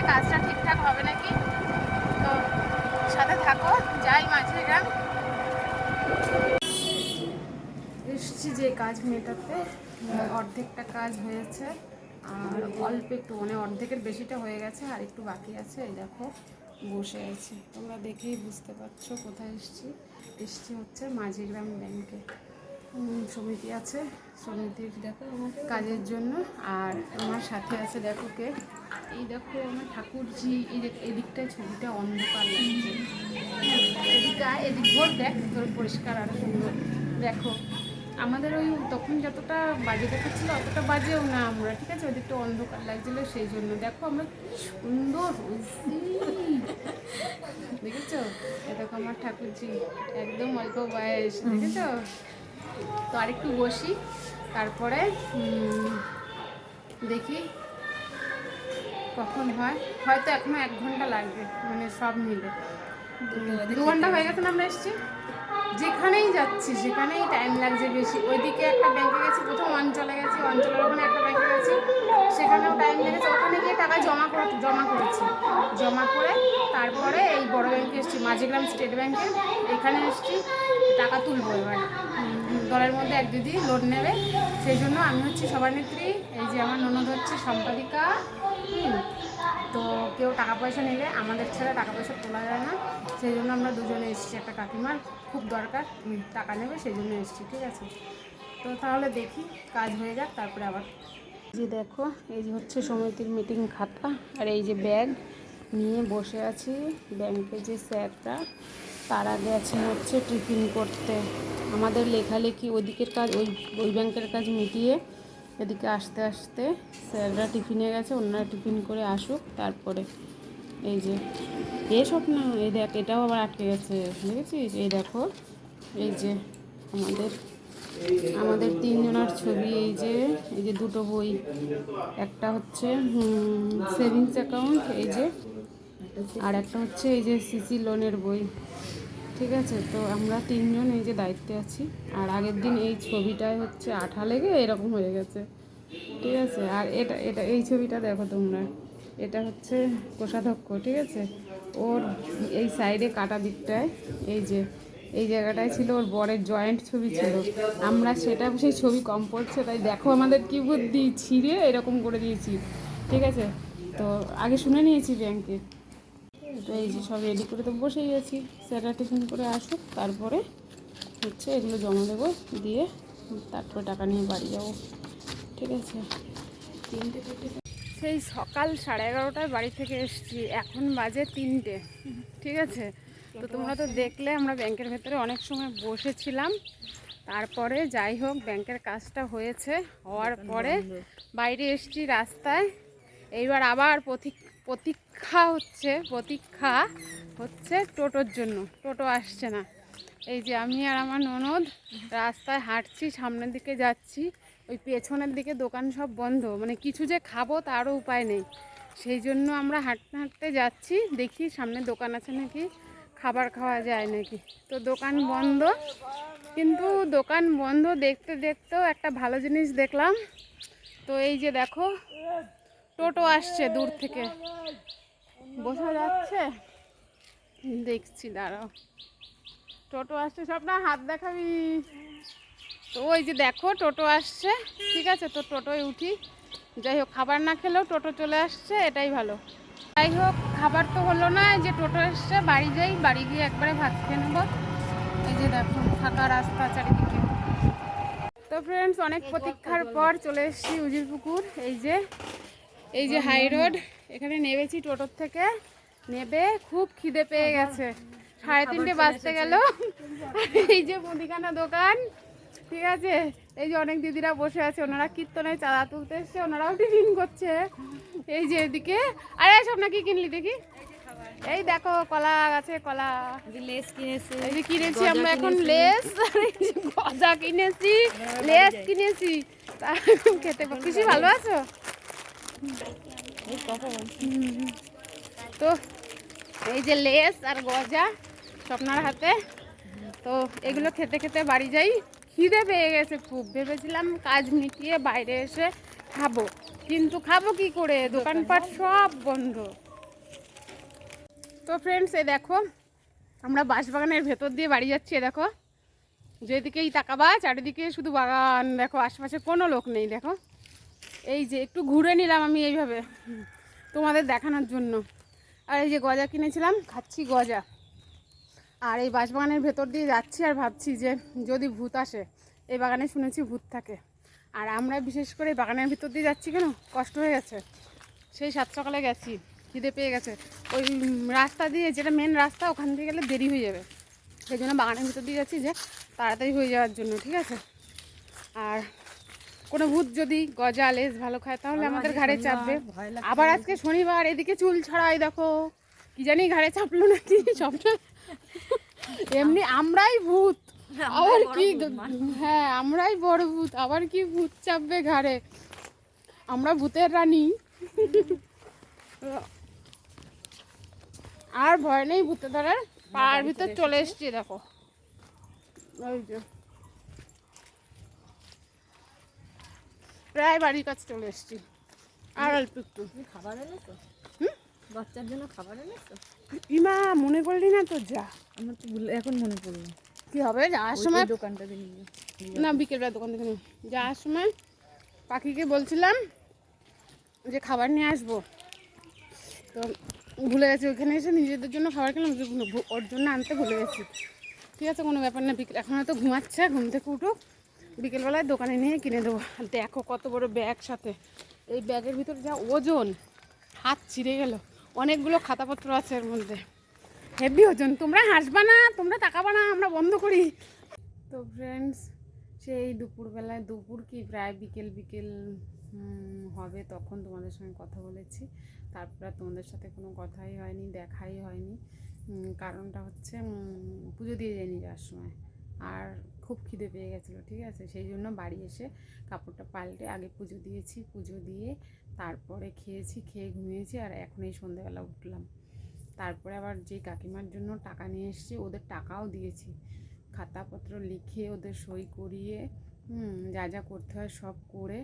গিয়ে কাজটা ঠিকঠাক হবে নাকি? তো সাথে থাকো, যাই মাঝে গ্রাম। এসছি যে কাজ মেটাতে অর্ধেকটা কাজ হয়েছে, আর অল্প একটু মানে অর্ধেকের বেশিটা হয়ে গেছে, আর একটু বাকি আছে, এই দেখো, বসে আছি। তোমরা দেখেই বুঝতে পারছ কোথায় এসছি। এসছি হচ্ছে মাঝিগ্রাম ব্যাংকে। সমিতি আছে, সমিতির দেখো, কাজের জন্য, আর আমার সাথে আছে দেখো কে? এই দেখো আমার ঠাকুরজি এই এদিকটায় ছবিটা অন্ধকার লাগছে। এদিকে আয়, এদিক ভোট দেখ তোর পরিষ্কার আর সুন্দর। দেখো আমাদের ওই তখন যতটা বাজে দেখাচ্ছিল অতটা বাজেও না আমরা ঠিক আছে? ওদিকটা অন্ধকার লাগছিল সেই জন্য। দেখো আমরা কি সুন্দর হয়েছি দেখেছ? দেখো আমার ঠাকুরজি একদম অল্প বয়স দেখেছ? তো আরেকটু বসি তারপরে দেখি কখন হয়? হয়তো এখনও এক ঘণ্টা লাগবে মানে সব মিলে। দু ঘণ্টা হয়ে গেছে না আমরা এসছি? যেখানেই যাচ্ছি সেখানেই টাইম লাগছে বেশি। ওইদিকে একটা ব্যাংকে গেছি প্রথম অঞ্চলে গেছি অঞ্চলের ওখানে একটা ব্যাংকে গেছি। সেখানেও টাইম লেগেছে। ওখানে গিয়ে টাকা জমা করে জমা করেছি। জমা করে তারপরে এই বড় ব্যাংকে এসেছি মাঝিগ্রাম স্টেট ব্যাংকে এখানে এসেছি টাকা তুলবো এবার। দলের মধ্যে এক দিদি লোন নেবে। সেই জন্য আমি হচ্ছি সভানেত্রী এই যে আমার ননদ হচ্ছে সম্পাদিকা। তো কেউ টাকা পয়সা নিলে আমাদের ছাড়া টাকা পয়সা তোলা যায় না। সেই জন্য আমরা দুজনে এসেছি, একটা কাকিমার খুব দরকার টাকা নেবে, সেই জন্য এসেছি, ঠিক আছে? তো তাহলে দেখি, কাজ হয়ে যাক, তারপরে আবার যে দেখো, এই যে হচ্ছে সমিতির মিটিং খাতা, আর এই যে ব্যাগ নিয়ে বসে আছি ব্যাংকে যে স্যারটা, তারা গেছে হচ্ছে টিফিন করতে। আমাদের লেখালেখি, ওদিকের কাজ, ওই ওই ব্যাংকের কাজ মিটিয়ে এদিকে আসতে আসতে স্যাররা টিফিনে গেছে অন্যরা টিফিন করে আসুক, তারপরে এই যে এসব না এই দেখ, এটাও আবার আটকে গেছে, দেখেছিস? এই দেখো, এই যে আমাদের আমাদের তিনজনার ছবি, এই যে এই যে দুটো বই, একটা হচ্ছে সেভিংস অ্যাকাউন্ট, এই যে, আর একটা হচ্ছে এই যে সিসি লোনের বই। ঠিক আছে? তো আমরা তিনজন এই যে দায়িত্বে আছি। আর আগের দিন এই ছবিটায় হচ্ছে আঠা লেগে এরকম হয়ে গেছে। ঠিক আছে? আর এটা এটা, এই ছবিটা দেখো তোমরা। এটা হচ্ছে কোষাধ্যক্ষ, ঠিক আছে? ওর এই সাইডে কাটা দিকটায়, এই যে, এই জায়গাটায় ছিল ওর বরের জয়েন্ট ছবি ছিল। আমরা সেটা, সেই ছবি কম পড়ছে, তাই দেখো আমাদের কি বুদ্ধি, ছিঁড়ে এরকম করে দিয়েছি। ঠিক আছে? তো আগে শুনে নিয়েছি ব্যাংকে। তো এই যে সব রেডি করে তো বসেই গেছি স্যাররা টিফিন করে আসুক, তারপরে হচ্ছে এগুলো জমা দেবো, দিয়ে তারপরে টাকা নিয়ে বাড়ি যাব। ঠিক আছে? সেই সকাল সাড়ে এগারোটায় বাড়ি থেকে এসেছি। এখন বাজে তিনটে। ঠিক আছে? তো তোমরা তো দেখলে আমরা ব্যাংকের ভেতরে অনেক সময় বসেছিলাম। তারপরে যাই হোক, ব্যাংকের কাজটা হয়েছে, হওয়ার পরে বাইরে এসেছি রাস্তায়। এইবার আবার প্রতীক- প্রতীক্ষা হচ্ছে প্রতীক্ষা হচ্ছে টোটোর জন্য। টোটো আসছে না। এই যে আমি আর আমার ননদ রাস্তায় হাঁটছি, সামনের দিকে যাচ্ছি, ওই পেছনের দিকে দোকান সব বন্ধ। মানে কিছু যে খাব তারও উপায় নেই। সেই জন্য আমরা হাঁটতে হাঁটতে যাচ্ছি, দেখি সামনে দোকান আছে নাকি, খাবার খাওয়া যায় নাকি। তো দোকান বন্ধ, কিন্তু দোকান বন্ধ দেখতে দেখতেও একটা ভালো জিনিস দেখলাম। তো এই যে দেখো টোটো আসছে দূর থেকে। বোঝা যাচ্ছে? দেখছি দাঁড়াও। টোটো আসছে সব না হাত দেখাবি। তো ওই যে দেখো টোটো আসছে ঠিক আছে? তো টোটোয় উঠি। যাই হোক খাবার না খেলেও টোটো চলে আসছে এটাই ভালো। যাই হোক খাবার তো হলো না এই যে টোটো এসছে বাড়ি যাই বাড়ি গিয়ে একবারে ভাত খেয়ে নেব। এই যে দেখো ফাঁকা রাস্তা চারিদিকে। তো ফ্রেন্ডস অনেক প্রতীক্ষার পর চলে এসেছি উজির পুকুর এই যে এই যে হাই রোড এখানে নেমেছি টোটোর থেকে। নেবে খুব খিদে পেয়ে গেছে। সাড়ে তিনটে বাজতে গেল। এই যে মুদিখানা দোকান ঠিক আছে? এই যে অনেক দিদিরা বসে আছে ওনারা কীর্তনে চাঁদা তুলতে এসছে ওনারাও টিফিন করছে। এই যে এদিকে আরে সব না কি কিনলি দেখি? এই দেখো কলা আছে কলা। লেস কিনেছি এই যে কিনেছি আমরা এখন লেস গজা কিনেছি লেস কিনেছি। খেতে পাচ্ছি ভালো আছো। তো এই যে লেস আর গজা স্বপ্নার হাতে। তো এগুলো খেতে খেতে বাড়ি যাই। খিদে পেয়ে গেছে খুব। ভেবেছিলাম কাজ মিটিয়ে বাইরে এসে খাব। কিন্তু খাব কি করে? দোকানপাট সব বন্ধ। তো ফ্রেন্ডস এই দেখো, আমরা বাঁশবাগানের ভেতর দিয়ে বাড়ি যাচ্ছি, এ দেখো। যেদিকেই তাকাবা, চারিদিকে শুধু বাগান। দেখো, আশেপাশে কোনো লোক নেই, দেখো। এই যে একটু ঘুরে নিলাম আমি এইভাবে, তোমাদের দেখানোর জন্য। আর এই যে গজা কিনেছিলাম, খাচ্ছি গজা। আর এই বাঁশবাগানের ভেতর দিয়ে যাচ্ছি আর ভাবছি যে যদি ভূত আসে, এই বাগানে শুনেছি ভূত থাকে। আর আমরা বিশেষ করে বাগানের ভিতর দিয়ে যাচ্ছি কেন? কষ্ট হয়ে গেছে। সেই সাত সকালে গেছি, খিদে পেয়ে গেছে। ওই রাস্তা দিয়ে যেটা মেন রাস্তা, ওখান থেকে গেলে দেরি হয়ে যাবে। সেই জন্য বাগানের ভিতর দিয়ে যাচ্ছি যে তাড়াতাড়ি হয়ে যাওয়ার জন্য, ঠিক আছে? আর কোনো ভূত যদি গজা লেস ভালো খায় তাহলে আমাদের ঘাড়ে চাপবে। আবার আজকে শনিবার এদিকে চুল ছড়াই দেখো। কি জানি ঘাড়ে চাপলো নাকি সবটা এমনি আমরাই ভূত। আবার কি হ্যাঁ আমরাই বড় ভূত। আবার কি ভূত চাপবে ঘাড়ে? আমরা ভূতের রানী। আর ভয় নেই ভূতে ধরার পার ভিতর চলে এসছি দেখো। ওই যে। প্রায় বাড়ির কাছে চলে এসছি। আর অল্প একটু। খাবার এনেছো? হুম? বাচ্চার জন্য খাবার এনেছো? ইমা মনে করলি না তো যা। আমার তো ভুলে এখন মনে পড়ল। কি হবে? যাওয়ার সময় দোকানটা দিয়ে নিয়ে না বিকেলবেলা দোকান থেকে। যাওয়ার সময় পাখিকে বলছিলাম যে খাবার নিয়ে আসব। তো ভুলে গেছি ওখানে এসে নিজেদের জন্য খাবার খেলাম ওর জন্য আনতে ভুলে গেছি। ঠিক আছে কোনো ব্যাপার না বিকেল এখন হয়তো ঘুমাচ্ছে ঘুম থেকে উঠুক। বিকেলবেলায় দোকানে নিয়ে কিনে দেবো। দেখো কত বড় ব্যাগ সাথে। এই ব্যাগের ভিতরে যা ওজন, হাত ছিঁড়ে গেল। অনেকগুলো খাতাপত্র আছে এর মধ্যে। হেভি ওজন। তোমরা হাসবা না, তোমরা তাকাবা না, আমরা বন্ধ করি। তো ফ্রেন্ডস সেই দুপুরবেলায়, দুপুর কি প্রায় বিকেল বিকেল হবে তখন তোমাদের সঙ্গে কথা বলেছি। তারপর তোমাদের সাথে কোনো কথাই হয়নি, দেখাই হয়নি। কারণটা হচ্ছে পুজো দিয়ে যায়নি যাওয়ার সময়। আর খুব খিদে পেয়ে গেছিল, ঠিক আছে? সেই জন্য বাড়ি এসে কাপড়টা পাল্টে আগে পুজো দিয়েছি, পুজো দিয়ে তারপরে খেয়েছি, খেয়ে ঘুমিয়েছি আর এখন এই সন্ধ্যেবেলা উঠলাম। তারপরে আবার যে কাকিমার জন্য টাকা নিয়ে এসেছি, ওদের টাকাও দিয়েছি। খাতাপত্র লিখে ওদের সই করিয়ে যা যা করতে হয় সব করে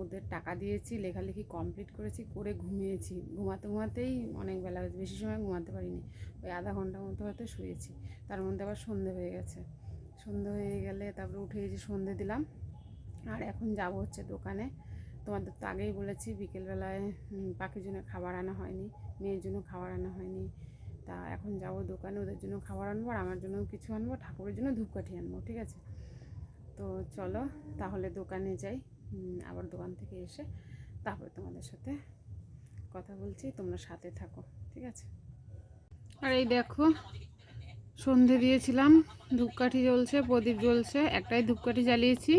ওদের টাকা দিয়েছি, লেখালেখি কমপ্লিট করেছি, করে ঘুমিয়েছি। ঘুমাতে ঘুমাতেই অনেক বেলা হয়েছে, বেশি সময় ঘুমাতে পারিনি। ওই আধা ঘণ্টার মতো হয়তো শুয়েছি, তার মধ্যে আবার সন্ধে হয়ে গেছে। সন্ধে হয়ে গেলে তারপরে উঠে যে সন্ধে দিলাম। আর এখন যাব হচ্ছে দোকানে। তোমাদের তো আগেই বলেছি, বিকেলবেলায় পাখির জন্য খাবার আনা হয়নি, মেয়ের জন্য খাবার আনা হয়নি। তা এখন যাব দোকানে, ওদের জন্য খাবার আনব আর আমার জন্য কিছু আনব, ঠাকুরের জন্য ধূপকাঠি আনব, ঠিক আছে? তো চলো, তাহলে দোকানে যাই আবার দোকান থেকে এসে তারপরে তোমাদের সাথে কথা বলছি, তোমরা সাথে থাকো, ঠিক আছে? আর এই দেখো সন্ধে দিয়েছিলাম, ধূপকাঠি জ্বলছে, প্রদীপ জ্বলছে, একটাই ধূপকাঠি জ্বালিয়েছি।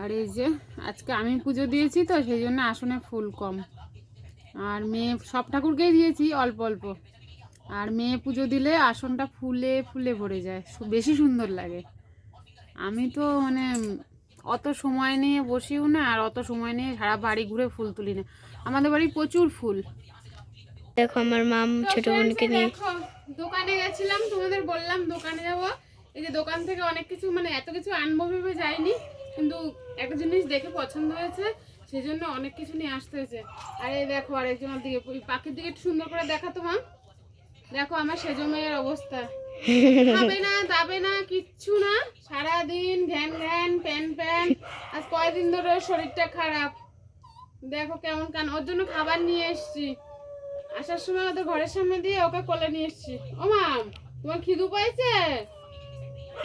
আর এই যে আজকে আমি পুজো দিয়েছি তো, সেই জন্য আসনে ফুল কম। আর মেয়ে, সব ঠাকুরকেই দিয়েছি, অল্প অল্প। আর মেয়ে পুজো দিলে আসনটা ফুলে ফুলে ভরে যায় বেশি সুন্দর লাগে। আমি তো মানে অত সময় নিয়ে বসিও না, আর অত সময় নিয়ে সারা বাড়ি ঘুরে ফুল তুলি না। আমাদের বাড়ি প্রচুর ফুল। দেখো আমার মাম ছোট বোনকে নিয়ে দোকানে গেছিলাম তোমাদের বললাম দোকানে যাব। এই যে দোকান থেকে অনেক কিছু মানে এত কিছু আনব ভেবে যাইনি কিন্তু একটা জিনিস দেখে পছন্দ হয়েছে সেই জন্য অনেক কিছু নিয়ে আসতে হয়েছে। আর এই দেখো আরেকজনের দিকে পাখির দিকে একটু সুন্দর করে দেখা তোমার দেখো আমার সেজো মেয়ের অবস্থা। খাবে না দাবে না কিচ্ছু না। সারাদিন ঘ্যান ঘ্যান প্যান প্যান। আজ কয়দিন ধরে শরীরটা খারাপ। দেখো কেমন কান ওর জন্য খাবার নিয়ে এসেছি। আসার সময় ওদের ঘরের সামনে দিয়ে ওকে কোলে নিয়ে এসেছি। ও মাম তোমার খিদু পাইছে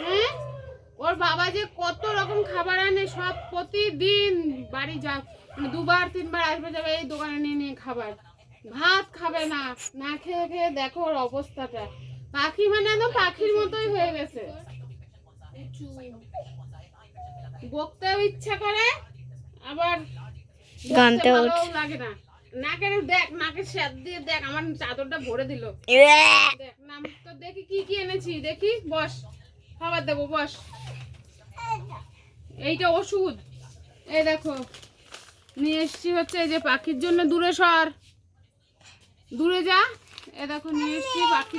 হ্যাঁ? ওর বাবা যে কত রকম খাবার আনে সব প্রতিদিন বাড়ি যা মানে দুবার তিনবার আসবে যাবে এই দোকানে নিয়ে নিয়ে খাবার। ভাত খাবে না না খেয়ে খেয়ে দেখো ওর অবস্থাটা। পাখি মানে একদম পাখির মতোই হয়ে গেছে। বকতেও ইচ্ছা করে আবার গানতেও লাগে না। নাকের দেখ নাকের স্যাদ দিয়ে দেখ আমার চাদরটা ভরে দিল। দেখ নাম তো দেখি কি কি এনেছি দেখি বস খাবার দেবো বস। এইটা ওষুধ। এই দেখো নিয়ে এসছি হচ্ছে এই যে পাখির জন্য দূরে সর। দূরে যা। এ দেখো নিয়ে এসছি পাখি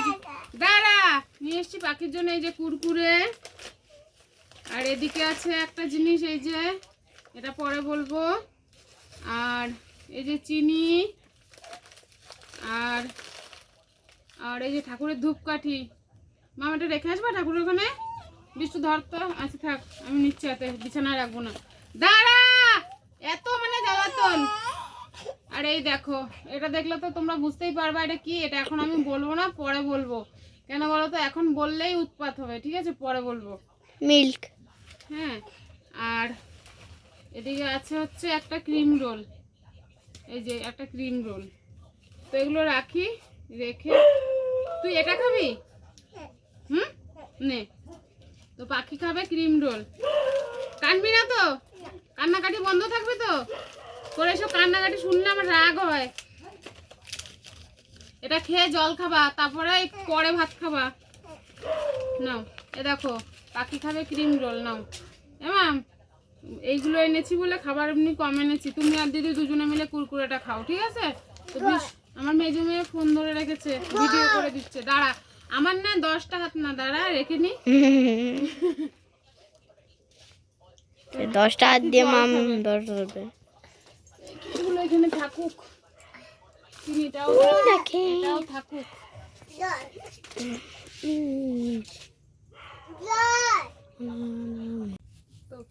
দাঁড়া নিয়ে এসছি পাখির জন্য এই যে কুরকুরে। আর এদিকে আছে একটা জিনিস এই যে এটা পরে বলব। আর এই যে চিনি আর আর এই যে ঠাকুরের ধূপকাঠি। মামা এটা রেখে আসবা ঠাকুরের ওখানে? বিষ্ণু ধর তো আচ্ছা থাক আমি নিচ্ছি হাতে বিছানায় রাখব না। দাঁড়া! এত মানে জ্বালাতন। আর এই দেখো এটা দেখলে তো তোমরা বুঝতেই পারবা এটা কি এটা এখন আমি বলব না পরে বলব। কেন বলো তো এখন বললেই উৎপাত হবে ঠিক আছে? পরে বলব। মিল্ক। হ্যাঁ আর এদিকে আছে হচ্ছে একটা ক্রিম রোল। এই যে একটা ক্রিম রোল তো এগুলো রাখি, রেখে। তুই এটা খাবি? হুম? নে। তো পাখি খাবে ক্রিম রোল কানবি না তো? কান্নাকাটি বন্ধ থাকবে তো? তোর এসব কান্নাকাটি শুনলে আমার রাগ হয়। এটা খেয়ে জল খাবা, তারপরে পরে ভাত খাবা। নাও, এ দেখো, পাখি খাবে ক্রিম রোল নাও। এমাম এইগুলো এনেছি বলে খাবার এমনি কম এনেছি। তুমি আর দিদি দুজনে মিলে কুরকুরেটা খাও ঠিক আছে? তো বিশ- আমার মেজো মেয়ে ফোন ধরে রেখেছে ভিডিও করে দিচ্ছে। দাঁড়া আমার না দশটা হাত না দাঁড়া রেখে নি। দশটা হাত দিয়ে মাম দশ ধরবে। এগুলো এখানে থাকুক। চিনিটাও এটাও থাকুক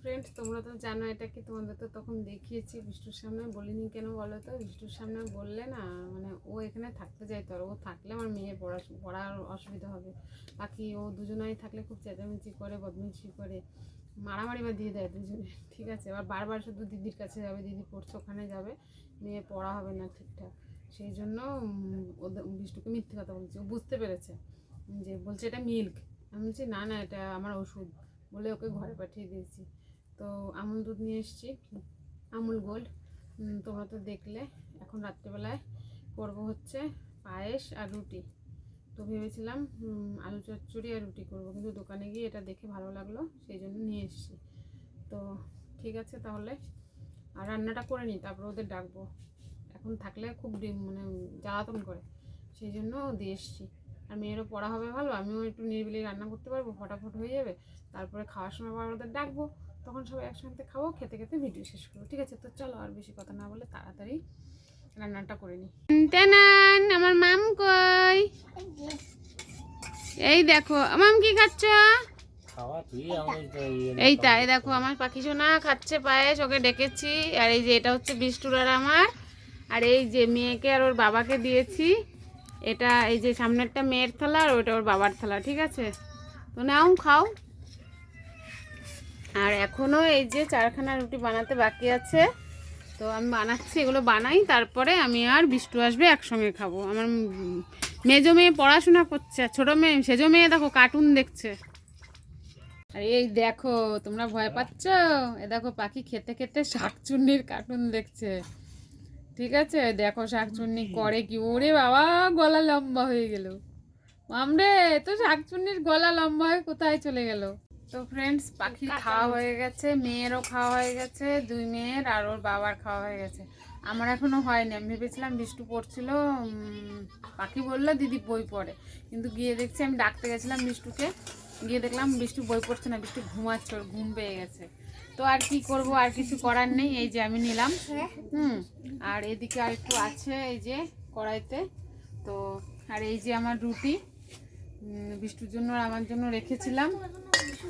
ফ্রেন্ড তোমরা তো জানো এটা কি, তোমাদের তো তখন দেখিয়েছি বিষ্ণুর সামনে, বলিনি কেন বলো তো? বিষ্ণুর সামনে বললে না মানে ও এখানে থাকতে চাইতো আর ও থাকলে আমার মেয়ের পড়া পড়ার অসুবিধা হবে। বাকি ও দুজনাই থাকলে খুব চেঁচামেচি করে বদমেচি করে, মারামারি বা দিয়ে দেয় দুজনে, ঠিক আছে? এবার বারবার শুধু দিদির কাছে যাবে, দিদি পড়ছে ওখানে যাবে, মেয়ে পড়া হবে না ঠিকঠাক। সেই জন্য ওদের বিষ্ণুকে মিথ্যে কথা বলছি। ও বুঝতে পেরেছে যে, বলছে এটা মিল্ক আমি বলছি, না না, এটা আমার ওষুধ। বলে ওকে ঘরে পাঠিয়ে দিয়েছি। তো আমুল দুধ নিয়ে এসেছি, আমুল গোল্ড। তোমরা তো দেখলে, এখন রাত্রেবেলায় করব হচ্ছে পায়েস আর রুটি। তো ভেবেছিলাম আলু চচ্চড়ি আর রুটি করব, কিন্তু দোকানে গিয়ে এটা দেখে ভালো লাগল, সেই জন্য নিয়ে এসেছি। তো ঠিক আছে তাহলে, আর রান্নাটা করে নিই, তারপর ওদের ডাকবো। এখন থাকলে খুব মানে জ্বালাতন করে, সেই জন্য দিয়ে এসেছি। আর মেয়েরও পড়া হবে ভালো, আমিও একটু নিরিবিলি রান্না করতে পারব, ফটাফট হয়ে যাবে, তারপরে খাওয়ার সময় আবার ওদের ডাকবো। তখন সবাই একসঙ্গে খাব খেতে খেতে ভিডিও শেষ করব। ঠিক আছে তো চলো আর বেশি কথা না বলে তাড়াতাড়ি রান্নাটা করে নিই। টেনান আমার মাম কই? এই দেখো মাম কি খাচ্ছ? তো ইয়ে এই তাই দেখো আমার পাখি সোনা খাচ্ছে পায়েস ওকে ডেকেছি। আর এই যে এটা হচ্ছে বিষ্টুর আর আমার। আর এই যে মেয়েকে আর ওর বাবাকে দিয়েছি। এটা এই যে সামনেরটা মেয়ের থালা আর ওটা ওর বাবার থালা ঠিক আছে? তো নাও খাও। আর এখনও এই যে চারখানা রুটি বানাতে বাকি আছে, তো আমি বানাচ্ছি, এগুলো বানাই, তারপরে আমি আর বিষ্টু আসবে একসঙ্গে খাব। আমার মেজো মেয়ে পড়াশোনা করছে, আর ছোটো মেয়ে, সেজো মেয়ে দেখো কার্টুন দেখছে। আর এই দেখো, তোমরা ভয় পাচ্ছ? এ দেখো, পাখি খেতে খেতে শাকচুন্নির কার্টুন দেখছে। ঠিক আছে? দেখো, শাকচুন্নি করে কি? ওরে বাবা, গলা লম্বা হয়ে গেল। মামরে তো শাকচুন্নির গলা লম্বা হয়ে কোথায় চলে গেল? তো ফ্রেন্ডস পাখি খাওয়া হয়ে গেছে মেয়েরও খাওয়া হয়ে গেছে দুই মেয়ের আর ওর বাবার খাওয়া হয়ে গেছে। আমার এখনও হয়নি আমি ভেবেছিলাম বৃষ্টি পড়ছিল পাখি বলল দিদি বই পড়ে। কিন্তু গিয়ে দেখছি আমি ডাকতে গেছিলাম বিষ্টুকে গিয়ে দেখলাম বৃষ্টি বই পড়ছে না বৃষ্টি ঘুমাচ্ছে ওর ঘুম পেয়ে গেছে। তো আর কি করব আর কিছু করার নেই এই যে আমি নিলাম। হুম আর এদিকে আর একটু আছে এই যে কড়াইতে। তো আর এই যে আমার রুটি বিষ্টুর জন্য আর আমার জন্য রেখেছিলাম।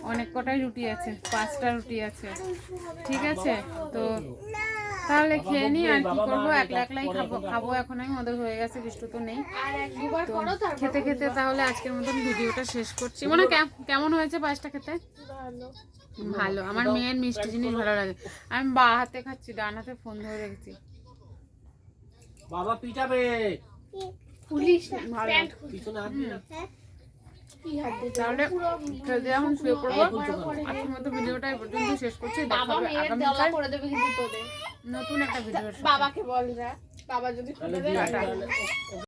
অনেক কটাই রুটি আছে পাঁচটা রুটি আছে। ঠিক আছে? তো তাহলে খেয়ে নিই আর কি করব? একলা একলাই খাব খাব এখন আমি ওদের হয়ে গেছে বিষ্টু তো নেই। খেতে খেতে তাহলে আজকের মতন ভিডিওটা শেষ করছি। মানে কেম- কেমন হয়েছে পায়েসটা খেতে? ভালো। আমার মেয়ের মিষ্টি জিনিস ভালো লাগে। আমি বা হাতে খাচ্ছি ডান হাতে ফোন ধরে রেখেছি। বাবা পিটাবে। ভালো পিছনে হাত দিয়ে রাখ। তাহলে খেতে এখন শুয়ে পড়ব আজকের মতো ভিডিওটা এই পর্যন্ত শেষ করছি দেখা হবে আগামীকাল করে দেবে কিন্তু তোদের। নতুন একটা ভিডিও বাবাকে বল যা বাবা যদি দিয়ে।